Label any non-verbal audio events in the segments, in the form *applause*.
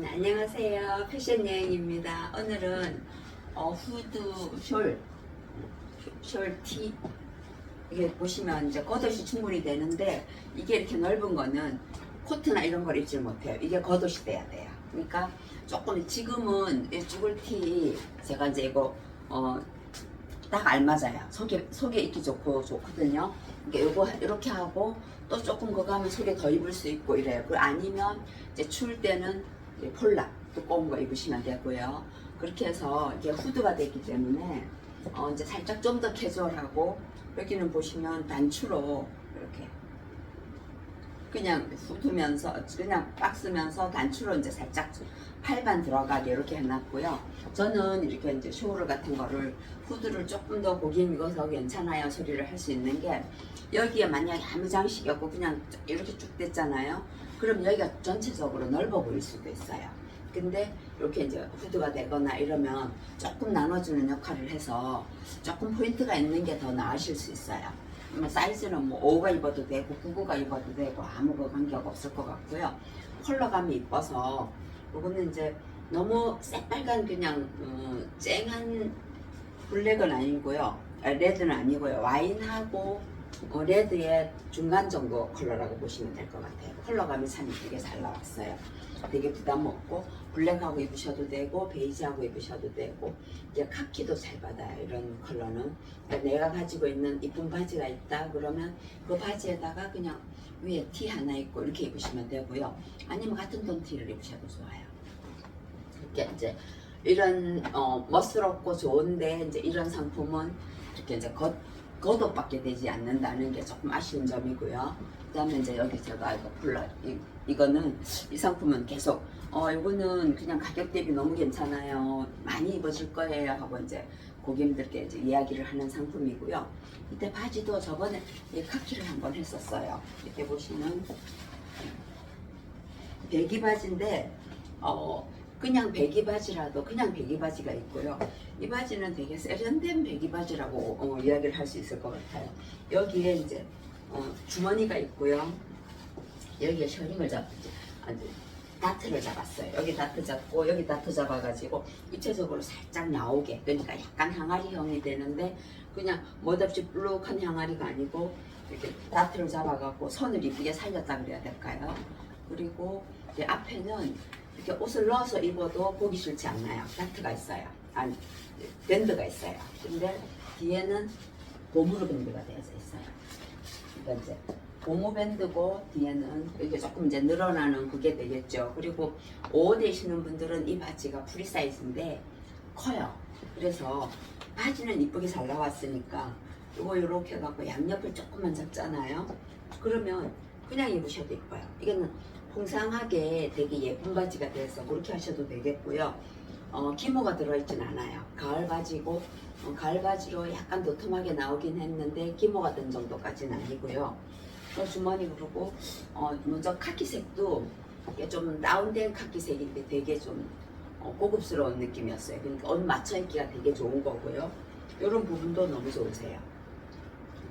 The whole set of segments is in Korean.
음, 안녕하세요. 패션 여행입니다. 오늘은 어, 후드 숄, 숄티 이게 보시면 이제 겉옷이 충분히 되는데 이게 이렇게 넓은 거는 코트나 이런 걸 입질 못해요. 이게 겉옷이 돼야 돼요. 그러니까 조금 지금은 이 쭈글티 제가 이제 이거 어, 딱 알맞아요. 속에 속에 입기 좋고 좋거든요. 이게 요거 이렇게 하고 또 조금 그거 하면 속에 더 입을 수 있고 이래요. 그 아니면 이제 추울 때는 폴라 두꺼운 거 입으시면 되고요. 그렇게 해서 이게 후드가 되기 때문에 어 이제 살짝 좀 더 캐주얼하고 여기는 보시면 단추로 이렇게 그냥 후드면서 그냥 박스면서 단추로 이제 살짝 팔반 들어가게 이렇게 해놨고요. 저는 이렇게 이제 쇼를 같은 거를 후드를 조금 더 고기 익어서 괜찮아요 소리를 할 수 있는 게 여기에 만약에 아무 장식이 없고 그냥 이렇게 쭉 됐잖아요. 그럼 여기가 전체적으로 넓어 보일 수도 있어요. 근데 이렇게 이제 후드가 되거나 이러면 조금 나눠주는 역할을 해서 조금 포인트가 있는 게 더 나으실 수 있어요. 뭐 사이즈는 뭐 5가 입어도 되고 9가 입어도 되고 아무 그 관계가 없을 것 같고요. 컬러감이 이뻐서 이거는 이제 너무 새빨간 그냥 어, 쨍한 블랙은 아니고요. 아, 레드는 아니고요. 와인하고 어, 레드의 중간 정도 컬러라고 보시면 될 것 같아요. 컬러감이 참 되게 잘 나왔어요. 되게 부담 없고 블랙하고 입으셔도 되고 베이지하고 입으셔도 되고 이제 카키도 잘 받아요. 이런 컬러는 그러니까 내가 가지고 있는 이쁜 바지가 있다 그러면 그 바지에다가 그냥 위에 티 하나 입고 이렇게 입으시면 되고요. 아니면 같은 톤 티를 입으셔도 좋아요. 이렇게 이제 이런 어, 멋스럽고 좋은데 이제 이런 상품은 이렇게 이제 겉 겉옷밖에 되지 않는다는 게 조금 아쉬운 점이고요. 그 다음에 이제 여기 제가 이거 불러 이, 이거는 이 상품은 계속 어 이거는 그냥 가격 대비 너무 괜찮아요. 많이 입어질 거예요 하고 이제 고객님들께 이제 이야기를 하는 상품이고요. 이때 바지도 저번에 이 카키를 한번 했었어요. 이렇게 보시면 배기 바지인데 어 그냥 배기 바지라도 그냥 배기 바지가 있고요. 이 바지는 되게 세련된 배기 바지라고 어, 이야기를 할 수 있을 것 같아요. 여기에 이제 어, 주머니가 있고요. 여기에 셔링을 잡, 아주 다트를 잡았어요. 여기 다트 잡고 여기 다트 잡아가지고 입체적으로 살짝 나오게 그러니까 약간 항아리형이 되는데 그냥 멋없이 블록한 항아리가 아니고 이렇게 다트를 잡아갖고 선을 이쁘게 살렸다 그래야 될까요? 그리고 이제 앞에는 이렇게 옷을 넣어서 입어도 보기 싫지 않나요? 다트가 있어요. 아니 밴드가 있어요. 근데 뒤에는 고무로 밴드가 되어져 있어요. 그러니까 이제 고무 밴드고 뒤에는 이게 조금 이제 늘어나는 그게 되겠죠. 그리고 옷 되시는 분들은 이 바지가 프리 사이즈인데 커요. 그래서 바지는 이쁘게 잘 나왔으니까 이거 이렇게 해갖고 양옆을 조금만 잡잖아요. 그러면 그냥 입으셔도 이뻐요. 이거는 풍성하게 되게 예쁜 바지가 돼서 그렇게 하셔도 되겠고요. 어, 기모가 들어있진 않아요. 가을 바지고 어, 가을 바지로 약간 도톰하게 나오긴 했는데 기모가 든 정도까지는 아니고요. 그 주머니 그리고 어, 먼저 카키색도 좀 다운된 카키색인데 되게 좀 어, 고급스러운 느낌이었어요. 그러니까 옷 맞춰 입기가 되게 좋은 거고요. 이런 부분도 너무 좋으세요.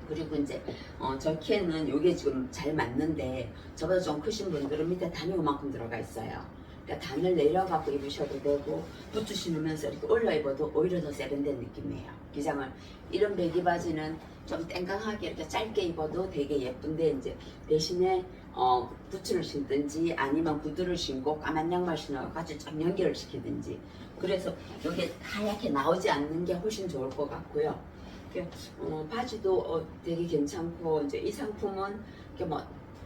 그리고 이제 어, 저 키에는 이게 지금 잘 맞는데 저보다 좀 크신 분들은 밑에 단이 요만큼 들어가 있어요. 그러니까 단을 내려갖고 입으셔도 되고 부츠 신으면서 이렇게 올려 입어도 오히려 더 세련된 느낌이에요. 기장을 이런 배기 바지는 좀 땡깡하게 이렇게 짧게 입어도 되게 예쁜데 이제 대신에 어, 부츠를 신든지 아니면 구두를 신고 까만 양말 신어 같이 좀 연결을 시키든지 그래서 이게 하얗게 나오지 않는 게 훨씬 좋을 것 같고요. 이렇게, 어, 바지도 어, 되게 괜찮고 이제 이 상품은 이렇게 뭐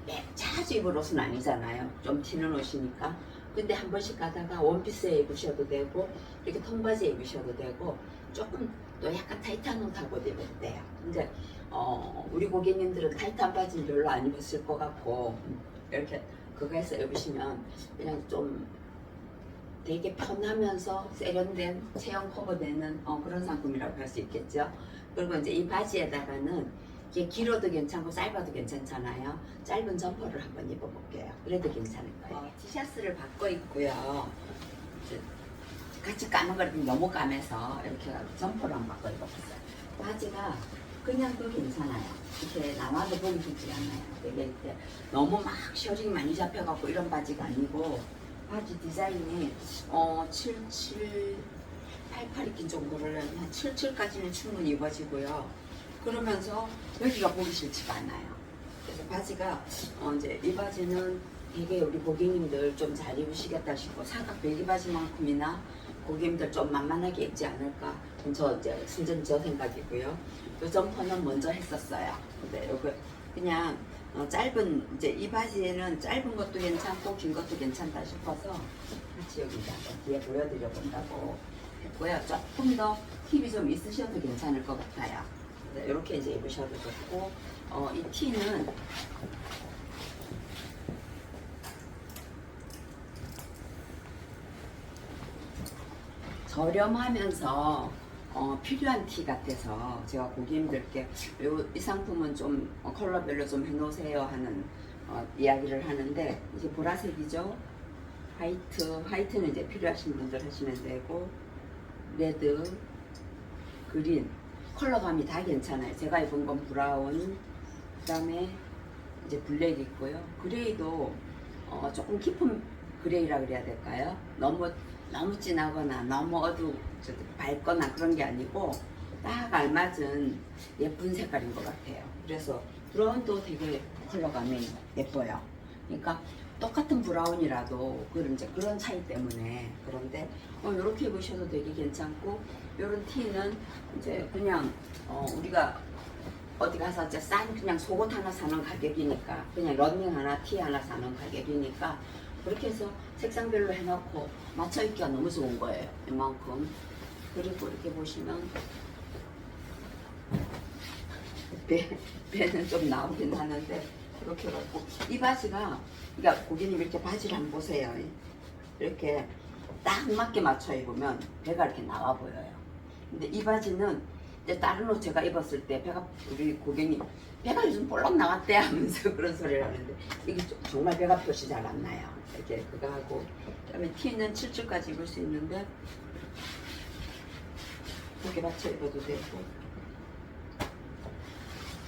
매- 자주 입을 옷은 아니잖아요. 좀 튀는 옷이니까. 근데 한 번씩 가다가 원피스에 입으셔도 되고 이렇게 통바지에 입으셔도 되고 조금 또 약간 타이트한 옷하고 입어도 돼요. 근데 어, 우리 고객님들은 타이트한 바지는 별로 안 입으실 것 같고 음, 이렇게 그거 해서 입으시면 그냥 좀 되게 편하면서 세련된 체형 커버되는 어, 그런 상품이라고 할 수 있겠죠. 그리고 이제 이 바지에다가는 이게 길어도 괜찮고 짧아도 괜찮잖아요. 짧은 점퍼를 한번 입어볼게요. 그래도 괜찮을 거예요. 어, 티셔츠를 바꿔 입고요. 같이 까는 거는 너무 까매서 이렇게 점퍼를 한번 바꿔 입어봤어요. 바지가 그냥 또 괜찮아요. 이렇게 나와도 보기 좋지 않아요. 되게 이렇게 너무 막 셔링이 많이 잡혀갖고 이런 바지가 아니고 바지 디자인이 어 77, 88 입긴 정도를 한 77까지는 충분히 입어지고요. 그러면서 여기가 보기 싫지가 않아요. 그래서 바지가 어 이제 이 바지는 되게 우리 고객님들 좀 잘 입으시겠다 싶고 사각 배기 바지만큼이나 고객님들 좀 만만하게 입지 않을까 저 이제 순전 저 생각이고요. 이 점퍼는 먼저 했었어요. 근데 요거 그냥 어, 짧은 이제 이 바지에는 짧은 것도 괜찮고 긴 것도 괜찮다 싶어서 같이 여기 이제 한번 뒤에 보여드려 본다고 했고요. 조금 더 힙이 좀 있으셔도 괜찮을 것 같아요. 이렇게 이제 입으셔도 좋고 어, 이 티는 저렴하면서 어, 필요한 티 같아서 제가 고객님들께 요, 이 상품은 좀 어, 컬러별로 좀 해놓으세요 하는 어, 이야기를 하는데 이제 보라색이죠. 화이트 화이트는 이제 필요하신 분들 하시면 되고 레드 그린 컬러감이 다 괜찮아요. 제가 입은 건 브라운 그 다음에 이제 블랙 있고요. 그레이도 어, 조금 깊은 그레이라 그래야 될까요? 너무 너무 진하거나 너무 어두 저, 밝거나 그런 게 아니고 딱 알맞은 예쁜 색깔인 것 같아요. 그래서 브라운도 되게 컬러감이 예뻐요. 그러니까 똑같은 브라운이라도 그런 이제 그런 차이 때문에 그런데 어, 이렇게 입으셔도 되게 괜찮고 이런 티는 이제 그냥 어, 우리가 어디 가서 이제 싼 그냥 속옷 하나 사는 가격이니까 그냥 런닝 하나 티 하나 사는 가격이니까 그렇게 해서 색상별로 해놓고 맞춰 입기가 너무 좋은 거예요. 이만큼. 그리고 이렇게 보시면 배, 배는 좀 나오긴 하는데 이렇게 갖고 이 바지가 그러니까 고객님 이렇게 바지를 한번 보세요. 이렇게 딱 맞게 맞춰 입으면 배가 이렇게 나와 보여요. 근데 이 바지는 이제 다른 옷 제가 입었을 때 배가 우리 고객님 배가 요즘 볼록 나왔대 하면서 *laughs* 그런 소리를 하는데 이게 좀- 정말 배가 표시 잘 안 나요. 이렇게 그거 하고 그다음에 티는 7줄까지 입을 수 있는데 그렇게 맞춰 입어도 되고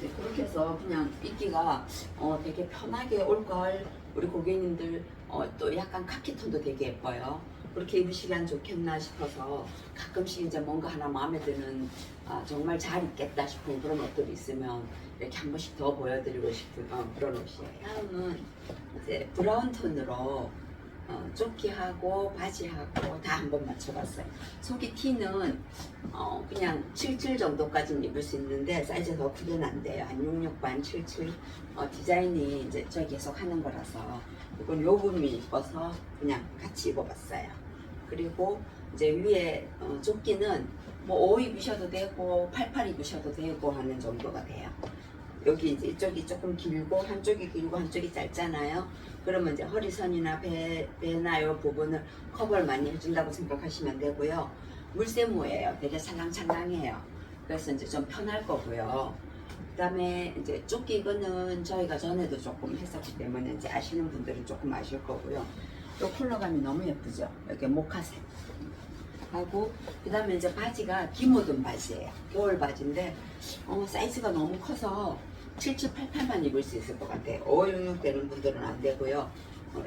네, 그렇게 해서 그냥 입기가 어, 되게 편하게 올걸 우리 고객님들 어, 또 약간 카키톤도 되게 예뻐요. 그렇게 입으시면 좋겠나 싶어서 가끔씩 이제 뭔가 하나 마음에 드는 아, 정말 잘 입겠다 싶은 그런 옷들이 있으면 이렇게 한 번씩 더 보여드리고 싶은 어, 그런 옷이에요. 다음은 이제 브라운 톤으로 어, 조끼하고 바지하고 다 한번 맞춰봤어요. 속이 티는 어, 그냥 77 정도까지는 입을 수 있는데 사이즈 더 크게는 안 돼요. 한 66 반 77 어, 디자인이 이제 저 계속 하는 거라서 이건 요금이 이뻐서 그냥 같이 입어봤어요. 그리고 이제 위에 어, 조끼는 뭐 5 입으셔도 되고 88 입으셔도 되고 하는 정도가 돼요. 여기 이제 이쪽이 조금 길고 한쪽이 길고 한쪽이 짧잖아요. 그러면 이제 허리선이나 배, 배나 요 부분을 커버를 많이 해준다고 생각하시면 되고요. 물세무예요. 되게 살랑살랑해요. 그래서 이제 좀 편할 거고요. 그 다음에 이제 조끼 이거는 저희가 전에도 조금 했었기 때문에 이제 아시는 분들은 조금 아실 거고요. 요 컬러감이 너무 예쁘죠. 이렇게 모카색 하고 그다음에 이제 바지가 기모든 바지예요. 겨울 바지인데 어, 사이즈가 너무 커서 7788만 입을 수 있을 것 같아요. 566 되는 분들은 안 되고요. 어,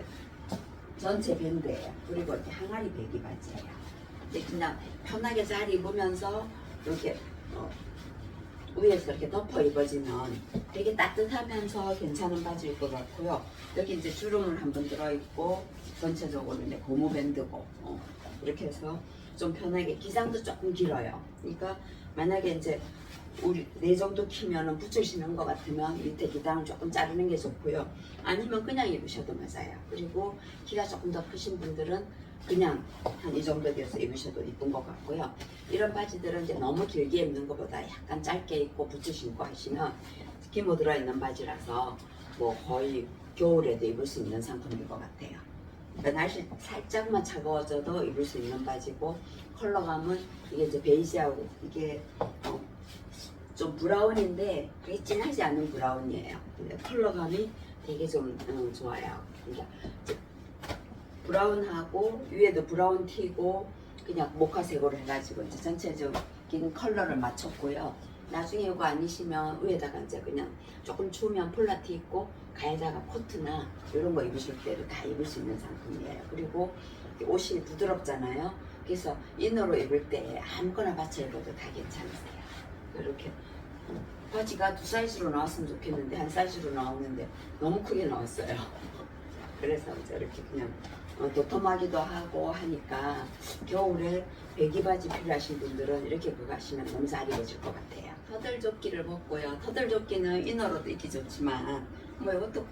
전체 밴드예요. 그리고 이렇게 항아리 배기 바지예요. 이제 그냥 편하게 잘 입으면서 이렇게 어, 위에서 이렇게 덮어 입어지면 되게 따뜻하면서 괜찮은 바지일 것 같고요. 여기 이제 주름을 한번 들어있고 전체적으로 이제 고무 밴드고 어, 이렇게 해서 좀 편하게 기장도 조금 길어요. 그러니까 만약에 이제 우리 네 정도 키면은 붙으시는 것 같으면 밑에 기장을 조금 자르는 게 좋고요. 아니면 그냥 입으셔도 맞아요. 그리고 키가 조금 더 크신 분들은 그냥 한 이 정도 돼서 입으셔도 이쁜 것 같고요. 이런 바지들은 이제 너무 길게 입는 것보다 약간 짧게 입고 부츠 신고 하시면 기모 들어있는 바지라서 뭐 거의 겨울에도 입을 수 있는 상품인 것 같아요. 그러니까 날씨 살짝만 차가워져도 입을 수 있는 바지고 컬러감은 이게 이제 베이지하고 이게 어, 좀 브라운인데 그게 진하지 않은 브라운이에요. 컬러감이 되게 좀 음, 좋아요. 그러니까 브라운하고 위에도 브라운 티고 그냥 모카색으로 해가지고 이제 전체적인 컬러를 맞췄고요. 나중에 이거 아니시면 위에다가 이제 그냥 조금 추우면 폴라티 입고 가에다가 코트나 이런 거 입으실 때도 다 입을 수 있는 상품이에요. 그리고 옷이 부드럽잖아요. 그래서 이너로 입을 때 아무거나 받쳐 입어도 다 괜찮으세요. 이렇게 바지가 두 사이즈로 나왔으면 좋겠는데 한 사이즈로 나오는데 너무 크게 나왔어요. *laughs* 그래서 이제 이렇게 그냥 어, 도톰하기도 하고 하니까 겨울에 배기 바지 필요하신 분들은 이렇게 그거 하시면 너무 잘 입어질 것 같아요. 터들조끼를 벗고요. 터들조끼는 이너로도 입기 좋지만 뭐 이것도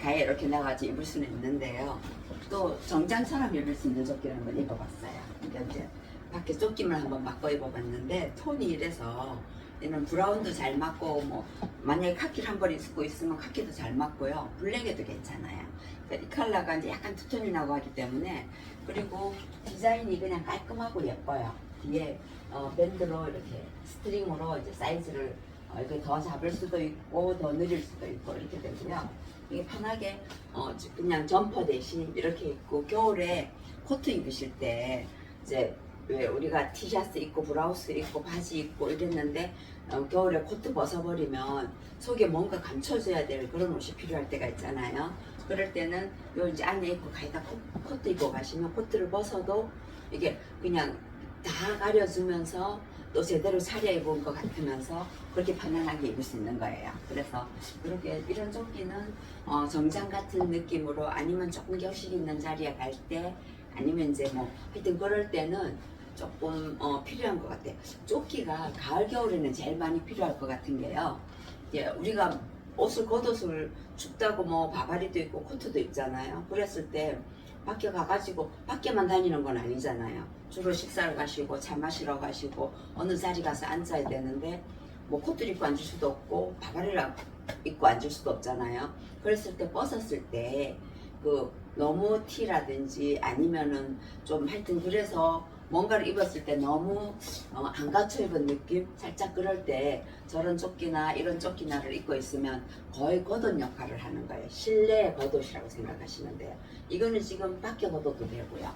가에 이렇게 나가서 입을 수는 있는데요. 또 정장처럼 입을 수 있는 조끼를 한번 입어봤어요. 근데 이제 밖에 조끼만 한번 바꿔 입어봤는데 톤이 이래서 얘는 브라운도 잘 맞고 뭐 만약에 카키를 한벌 입고 있으면 카키도 잘 맞고요. 블랙에도 괜찮아요. 그러니까 이 컬러가 이제 약간 투톤이 나고 하기 때문에 그리고 디자인이 그냥 깔끔하고 예뻐요. 뒤에 어, 밴드로 이렇게 스트링으로 이제 사이즈를 어, 이렇게 더 잡을 수도 있고 더 늘릴 수도 있고 이렇게 되고요. 이게 편하게 어, 그냥 점퍼 대신 이렇게 입고 겨울에 코트 입으실 때 이제 왜 우리가 티셔츠 입고 브라우스 입고 바지 입고 이랬는데 어, 겨울에 코트 벗어버리면 속에 뭔가 감춰져야 될 그런 옷이 필요할 때가 있잖아요. 그럴 때는 요 이제 안에 입고 가에다 코, 코트 입고 가시면 코트를 벗어도 이게 그냥 다 가려주면서 또 제대로 차려입은 것 같으면서 그렇게 편안하게 입을 수 있는 거예요. 그래서 이렇게 이런 조끼는 어, 정장 같은 느낌으로 아니면 조금 격식 있는 자리에 갈 때 아니면 이제 뭐 하여튼 그럴 때는 조금 어, 필요한 것 같아요. 조끼가 가을 겨울에는 제일 많이 필요할 것 같은 게요. 이제 우리가 옷을 겉옷을 춥다고 뭐 바바리도 입고 코트도 입잖아요. 그랬을 때 밖에 가가지고 밖에만 다니는 건 아니잖아요. 주로 식사를 가시고 차 마시러 가시고 어느 자리 가서 앉아야 되는데 뭐 코트를 입고 앉을 수도 없고 바바리를 입고 앉을 수도 없잖아요. 그랬을 때 벗었을 때 그 너무 티라든지 아니면은 좀 하여튼 그래서 뭔가를 입었을 때 너무 어, 안 갖춰 입은 느낌? 살짝 그럴 때 저런 조끼나 이런 조끼나를 입고 있으면 거의 겉옷 역할을 하는 거예요. 실내 겉옷이라고 생각하시면 돼요. 이거는 지금 밖에 겉옷도 되고요.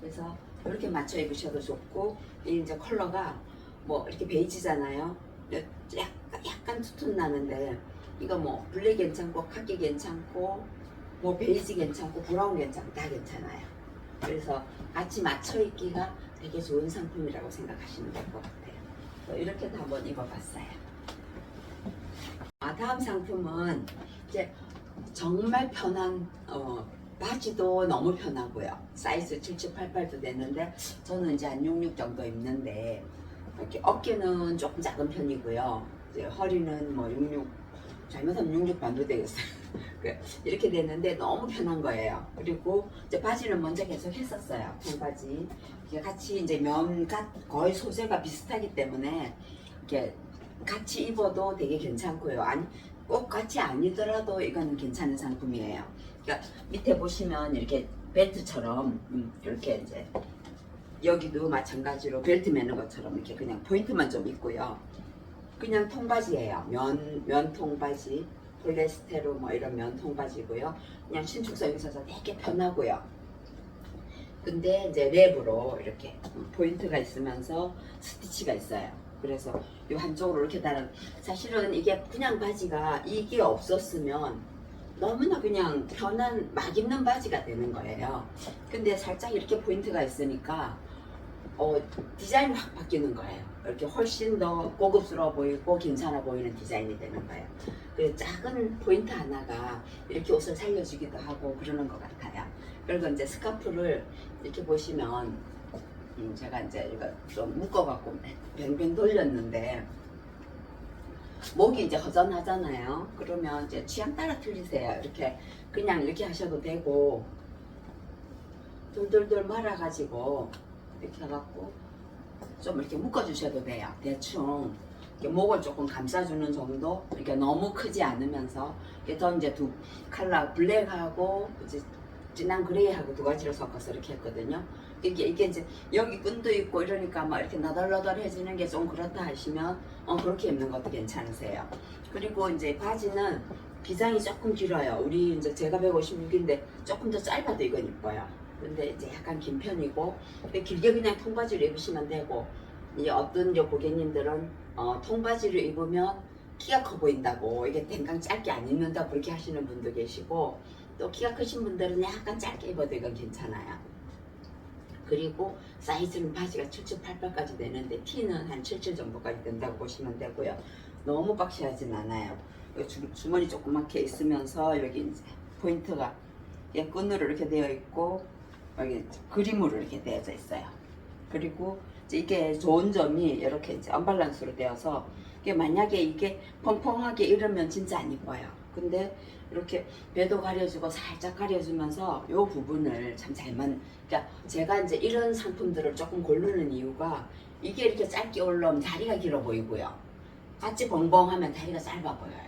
그래서 이렇게 맞춰 입으셔도 좋고 이 이제 컬러가 뭐 이렇게 베이지잖아요. 약간, 약간 투톤 나는데 이거 뭐 블랙 괜찮고 카키 괜찮고 뭐 베이지 괜찮고 브라운 괜찮고 다 괜찮아요. 그래서 같이 맞춰 입기가 되게 좋은 상품이라고 생각하시면 될 것 같아요. 또 이렇게도 한번 입어봤어요. 아, 다음 상품은 이제 정말 편한 어, 바지도 너무 편하고요. 사이즈 7788도 됐는데 저는 이제 한 66 정도 입는데 이렇게 어깨는 조금 작은 편이고요. 이제 허리는 뭐 66, 잘못하면 66 반도 되겠어요. 그 이렇게 됐는데 너무 편한 거예요. 그리고 이제 바지는 먼저 계속 했었어요. 이게 같이 이제 면 같- 거의 소재가 비슷하기 때문에 이렇게 같이 입어도 되게 괜찮고요. 아니 꼭 같이 아니더라도 이거는 괜찮은 상품이에요. 그러니까 밑에 보시면 이렇게 벨트처럼 음, 이렇게 이제 여기도 마찬가지로 벨트 매는 것처럼 이렇게 그냥 포인트만 좀 있고요. 그냥 통바지예요. 면, 면 통바지, 폴레스테로 뭐 이런 면 통바지고요. 그냥 신축성 있어서 되게 편하고요. 근데 이제 랩으로 이렇게 포인트가 있으면서 스티치가 있어요. 그래서 이 한쪽으로 이렇게 달아. 사실은 이게 그냥 바지가 이게 없었으면 너무나 그냥 편한 막 입는 바지가 되는 거예요. 근데 살짝 이렇게 포인트가 있으니까 어, 디자인이 확 바뀌는 거예요. 이렇게 훨씬 더 고급스러워 보이고 괜찮아 보이는 디자인이 되는 거예요. 그 작은 포인트 하나가 이렇게 옷을 살려주기도 하고 그러는 것 같아요. 그리고 이제 스카프를 이렇게 보시면 음, 제가 이제 이거 좀 묶어갖고 뱅뱅 돌렸는데 목이 이제 허전하잖아요. 그러면 이제 취향 따라 틀리세요. 이렇게 그냥 이렇게 하셔도 되고 돌돌돌 말아가지고 이렇게 해갖고 좀 이렇게 묶어주셔도 돼요. 대충 이렇게 목을 조금 감싸주는 정도. 이렇게 너무 크지 않으면서 이게 더 이제 두 컬러 블랙하고 이제 진한 그레이하고 두 가지를 섞어서 이렇게 했거든요. 이게 이게 이제 여기 끈도 있고 이러니까 막 이렇게 너덜너덜해지는 게 좀 그렇다 하시면 어 그렇게 입는 것도 괜찮으세요. 그리고 이제 바지는 기장이 조금 길어요. 우리 이제 제가 156인데 조금 더 짧아도 이건 이뻐요. 근데 이제 약간 긴 편이고 근데 길게 그냥 통바지를 입으시면 되고 이제 어떤 이제 고객님들은 어, 통바지를 입으면 키가 커 보인다고 이게 댕강 짧게 안 입는다 그렇게 하시는 분도 계시고 또 키가 크신 분들은 약간 짧게 입어도 이건 괜찮아요. 그리고 사이즈는 바지가 77, 88까지 되는데 티는 한 77 정도까지 된다고 보시면 되고요. 너무 박시하진 않아요. 여기 주, 주머니 조그맣게 있으면서 여기 이제 포인트가 예, 끈으로 이렇게 되어 있고 여기 그림으로 이렇게 되어져 있어요. 그리고 이게 좋은 점이 이렇게 이제 언밸런스로 되어서 이게 만약에 이게 펑펑하게 이러면 진짜 안 이뻐요. 근데 이렇게 배도 가려주고 살짝 가려주면서 이 부분을 참 잘만 그러니까 제가 이제 이런 상품들을 조금 고르는 이유가 이게 이렇게 짧게 올라오면 다리가 길어 보이고요. 같이 벙벙하면 다리가 짧아 보여요.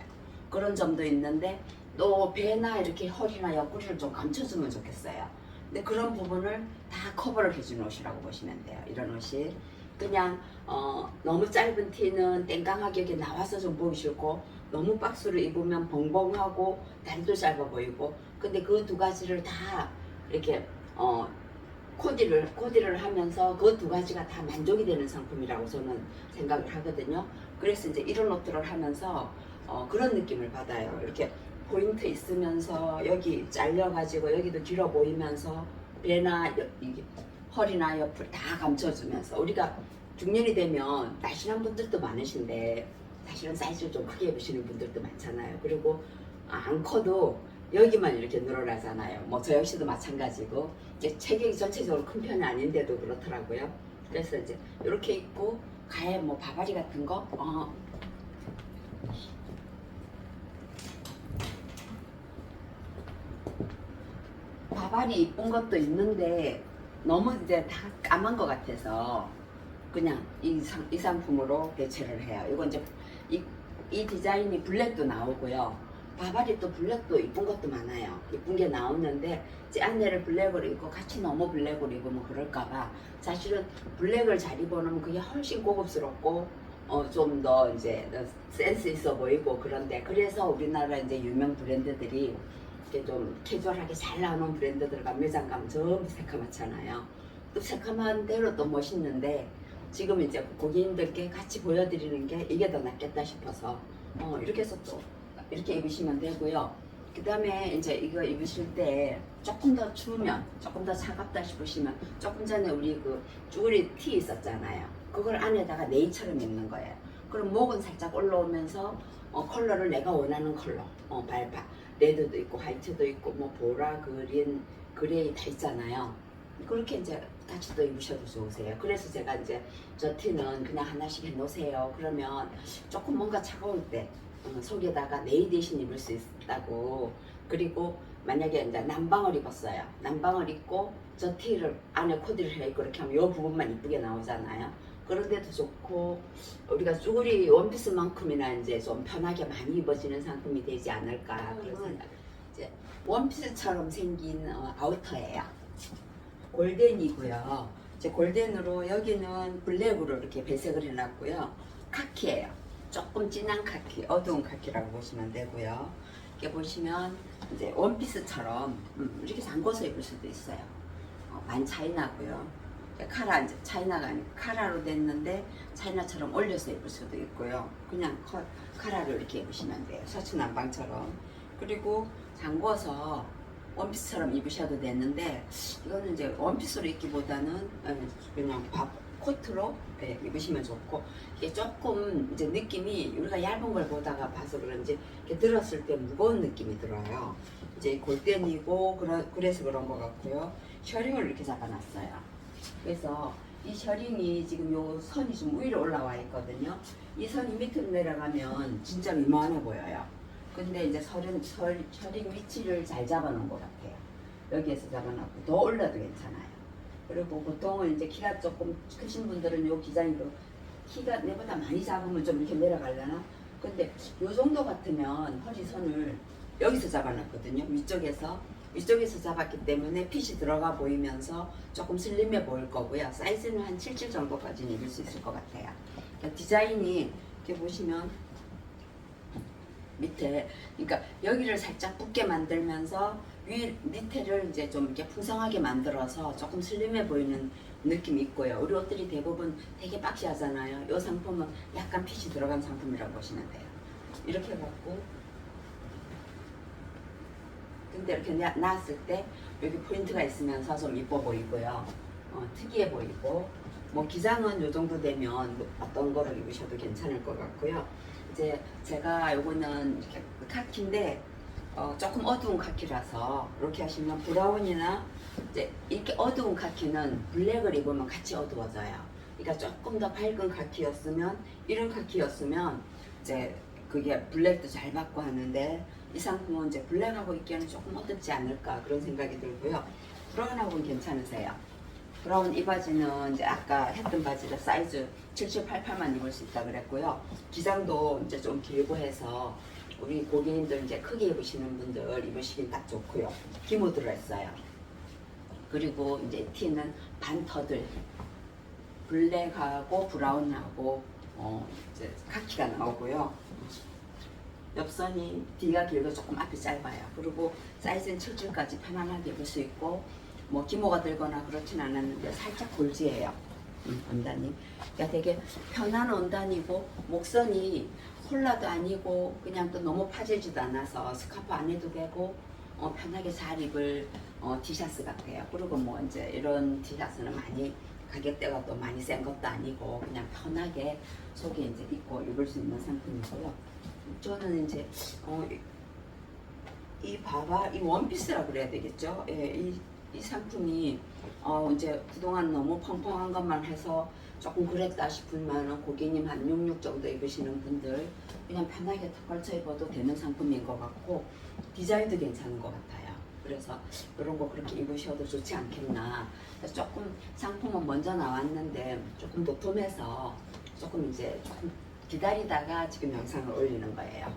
그런 점도 있는데 또 배나 이렇게 허리나 옆구리를 좀 감춰주면 좋겠어요. 근데 그런 부분을 다 커버를 해준 옷이라고 보시면 돼요. 이런 옷이 그냥 어, 너무 짧은 티는 땡깡하게 이렇게 나와서 좀 보기 싫고 너무 박스로 입으면 벙벙하고 다리도 짧아 보이고 근데 그 두 가지를 다 이렇게 어, 코디를 코디를 하면서 그 두 가지가 다 만족이 되는 상품이라고 저는 생각을 하거든요. 그래서 이제 이런 옷들을 하면서 어, 그런 느낌을 받아요. 이렇게 포인트 있으면서 여기 잘려가지고 여기도 길어 보이면서 배나 여, 이게 허리나 옆을 다 감춰주면서 우리가 중년이 되면 날씬한 분들도 많으신데 사실은 사이즈를 좀 크게 입으시는 분들도 많잖아요. 그리고 안 커도 여기만 이렇게 늘어나잖아요. 뭐 저 역시도 마찬가지고 이제 체격이 전체적으로 큰 편이 아닌데도 그렇더라고요. 그래서 이제 이렇게 입고 가에 뭐 바바리 같은 거 어, 바바리 이쁜 것도 있는데 너무 이제 다 까만 것 같아서 그냥 이, 상, 이 상품으로 대체를 해요. 이건 이제 이, 이 디자인이 블랙도 나오고요. 바바리 또 블랙도 이쁜 것도 많아요. 이쁜 게 나오는데 제 안내를 블랙으로 입고 같이 너무 블랙으로 입으면 그럴까봐 사실은 블랙을 잘 입어놓으면 그게 훨씬 고급스럽고 어, 좀 더 이제 더 센스 있어 보이고 그런데 그래서 우리나라 이제 유명 브랜드들이 이렇게 좀 캐주얼하게 잘 나오는 브랜드들 과 매장 가면 전부 새카맣잖아요. 또 새카만 대로 또 멋있는데 지금 이제 고객님들께 같이 보여드리는 게 이게 더 낫겠다 싶어서 어, 이렇게 해서 또 이렇게 입으시면 되고요. 그 다음에 이제 이거 입으실 때 조금 더 추우면 조금 더 차갑다 싶으시면 조금 전에 우리 그 쭈그리 티 있었잖아요. 그걸 안에다가 네이처럼 입는 거예요. 그럼 목은 살짝 올라오면서 어, 컬러를 내가 원하는 컬러 어, 발파 레드도 있고 화이트도 있고 뭐 보라 그린 그레이 다 있잖아요. 그렇게 이제 같이 또 입으셔도 좋으세요. 그래서 제가 이제 저 티는 그냥 하나씩 해놓으세요. 그러면 조금 뭔가 차가울 때 어, 속에다가 네이 대신 입을 수 있다고. 그리고 만약에 이제 남방을 입었어요. 남방을 입고 저 티를 안에 코디를 해 있고 이렇게 하면 이 부분만 이쁘게 나오잖아요. 그런 데도 좋고 우리가 쭈구리 원피스만큼이나 이제 좀 편하게 많이 입어지는 상품이 되지 않을까 그런 생각. 이제 원피스처럼 생긴 어, 아우터예요. 골덴이고요. 이제 골덴으로 여기는 블랙으로 이렇게 배색을 해놨고요. 카키예요. 조금 진한 카키, 어두운 카키라고 보시면 되고요. 이렇게 보시면 이제 원피스처럼 음, 이렇게 잠궈서 입을 수도 있어요. 어, 만 차이 나고요. 카라 이제 차이나가 아니고 카라로 됐는데 차이나처럼 올려서 입을 수도 있고요. 그냥 커, 카라로 이렇게 입으시면 돼요. 셔츠 남방처럼. 그리고 잠궈서 원피스처럼 입으셔도 되는데 이거는 이제 원피스로 입기보다는 어, 그냥 밥 코트로 예, 입으시면 좋고 이게 조금 이제 느낌이 우리가 얇은 걸 보다가 봐서 그런지 이렇게 들었을 때 무거운 느낌이 들어요. 이제 골덴이고 그래서 그런 것 같고요. 셔링을 이렇게 잡아놨어요. 그래서 이 셔링이 지금 요 선이 좀 위로 올라와 있거든요. 이 선이 밑으로 내려가면 진짜 미만해 보여요. 근데 이제 셔링, 셔- 셔링 위치를 잘 잡아놓은 것 같아요. 여기에서 잡아놨고 더 올려도 괜찮아요. 그리고 보통은 이제 키가 조금 크신 분들은 요 기장이로 키가 내보다 많이 잡으면 좀 이렇게 내려가려나? 근데 요 정도 같으면 허리선을 여기서 잡아놨거든요. 위쪽에서. 위쪽에서 잡았기 때문에 핏이 들어가 보이면서 조금 슬림해 보일 거고요. 사이즈는 한 77 정도까지는 입을 수 있을 것 같아요. 그러니까 디자인이 이렇게 보시면 밑에 그러니까 여기를 살짝 붓게 만들면서 위 밑에를 이제 좀 이렇게 풍성하게 만들어서 조금 슬림해 보이는 느낌이 있고요. 우리 옷들이 대부분 되게 박시하잖아요. 이 상품은 약간 핏이 들어간 상품이라고 보시면 돼요. 이렇게 해갖고 근데 이렇게 놔- 놨을 때 여기 포인트가 있으면서 좀 이뻐 보이고요. 어, 특이해 보이고 뭐 기장은 요 정도 되면 뭐 어떤 거를 입으셔도 괜찮을 것 같고요. 이제 제가 요거는 이렇게 카키인데 어, 조금 어두운 카키라서 이렇게 하시면 브라운이나 이제 이렇게 어두운 카키는 블랙을 입으면 같이 어두워져요. 그러니까 조금 더 밝은 카키였으면 이런 카키였으면 이제 그게 블랙도 잘 받고 하는데 이 상품은 이제 블랙하고 입기에는 조금 어둡지 않을까 그런 생각이 들고요. 브라운하고는 괜찮으세요. 브라운 이 바지는 이제 아까 했던 바지를 사이즈 77, 88만 입을 수 있다 그랬고요. 기장도 이제 좀 길고 해서 우리 고객님들 이제 크게 입으시는 분들 입으시긴 딱 좋고요. 기모 들어있어요. 그리고 이제 티는 반터들 블랙하고 브라운하고 어 이제 카키가 나오고요. 옆선이 뒤가 길고 조금 앞이 짧아요. 그리고 사이즈는 7줄까지 편안하게 입을 수 있고 뭐 기모가 들거나 그렇진 않았는데 살짝 골지예요. 음, 원단이. 그러니까 되게 편한 원단이고 목선이 콜라도 아니고 그냥 또 너무 파지지도 않아서 스카프 안 해도 되고 어, 편하게 잘 입을 어, 티셔츠 같아요. 그리고 뭐 이제 이런 티셔츠는 많이 가격대가 또 많이 센 것도 아니고 그냥 편하게 속에 이제 입고 입을 수 있는 상품이고요. 저는 이제 어, 이- 이 바바 이 원피스라 그래야 되겠죠. 예, 이, 이 상품이 어, 이제 그동안 너무 펑펑한 것만 해서 조금 그랬다 싶으면 고객님 한 66 정도 입으시는 분들 그냥 편하게 탁 걸쳐 입어도 되는 상품인 것 같고 디자인도 괜찮은 것 같아요. 그래서 이런 거 그렇게 입으셔도 좋지 않겠나. 조금 상품은 먼저 나왔는데 조금 도톰해서 조금 이제 조금 기다리다가 지금 영상을 올리는 거예요.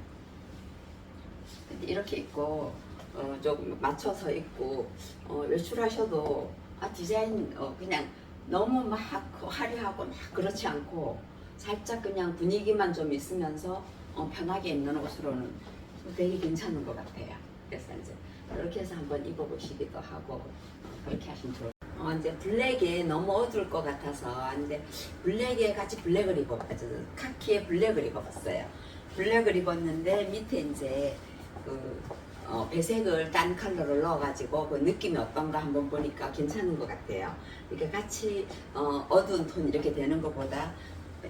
근데 이렇게 입고 어, 조금 맞춰서 입고 어, 외출하셔도 아 디자인 어, 그냥 너무 막 화려하고 막 그렇지 않고 살짝 그냥 분위기만 좀 있으면서 어, 편하게 입는 옷으로는 되게 괜찮은 것 같아요. 그래서 이제 이렇게 해서 한번 입어보시기도 하고 어, 그렇게 하시면 좋을 어, 이제 블랙에 너무 어두울 것 같아서 이제 블랙에 같이 블랙을 입어봤죠. 카키에 블랙을 입어봤어요. 블랙을 입었는데 밑에 이제 그 어, 배색을 딴 컬러를 넣어가지고 그 느낌이 어떤가 한번 보니까 괜찮은 것 같아요. 이렇게 같이 어, 어두운 톤 이렇게 되는 것보다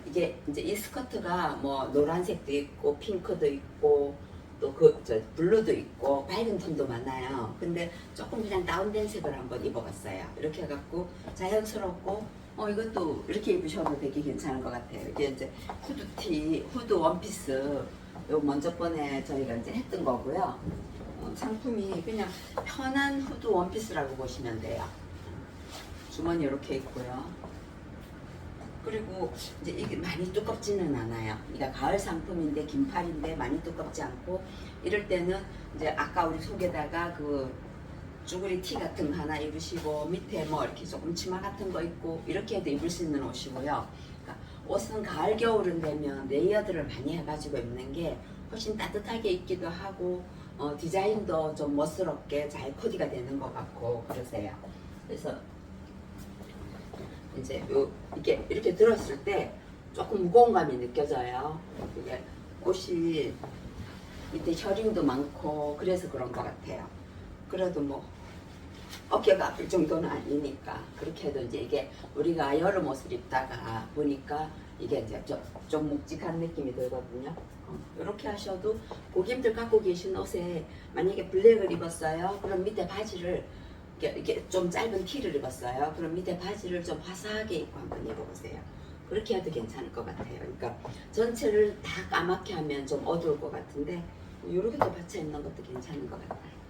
이게 이제 이 스커트가 뭐 노란색도 있고 핑크도 있고 또 그 저 블루도 있고 밝은 톤도 많아요. 근데 조금 그냥 다운된 색을 한번 입어봤어요. 이렇게 해갖고 자연스럽고 어 이것도 이렇게 입으셔도 되게 괜찮은 것 같아요. 이게 이제 후드티, 후드 원피스 요 먼저 번에 저희가 이제 했던 거고요. 어, 상품이 그냥 편한 후드 원피스라고 보시면 돼요. 주머니 이렇게 있고요. 그리고 이제 이게 많이 두껍지는 않아요. 그러니까 가을 상품인데 긴팔인데 많이 두껍지 않고 이럴 때는 이제 아까 우리 속에다가 그 쭈구리 티 같은 거 하나 입으시고 밑에 뭐 이렇게 조금 치마 같은 거 입고 이렇게 해도 입을 수 있는 옷이고요. 그러니까 옷은 가을 겨울은 되면 레이어드를 많이 해가지고 입는 게 훨씬 따뜻하게 입기도 하고 어, 디자인도 좀 멋스럽게 잘 코디가 되는 것 같고 그러세요. 그래서 이제 요 이게 이렇게 들었을 때 조금 무거운 감이 느껴져요. 이게 옷이 밑에 셔링도 많고 그래서 그런 것 같아요. 그래도 뭐 어깨가 아플 정도는 아니니까 그렇게 해도 이제 이게 우리가 여름 옷을 입다가 보니까 이게 이제 좀, 좀 묵직한 느낌이 들거든요. 이렇게 하셔도 고객님들 갖고 계신 옷에 만약에 블랙을 입었어요. 그럼 밑에 바지를 이렇게, 이렇게 좀 짧은 티를 입었어요. 그럼 밑에 바지를 좀 화사하게 입고 한번 입어보세요. 그렇게 해도 괜찮을 것 같아요. 그러니까 전체를 다 까맣게 하면 좀 어두울 것 같은데 이렇게도 받쳐 입는 것도 괜찮은 것 같아요.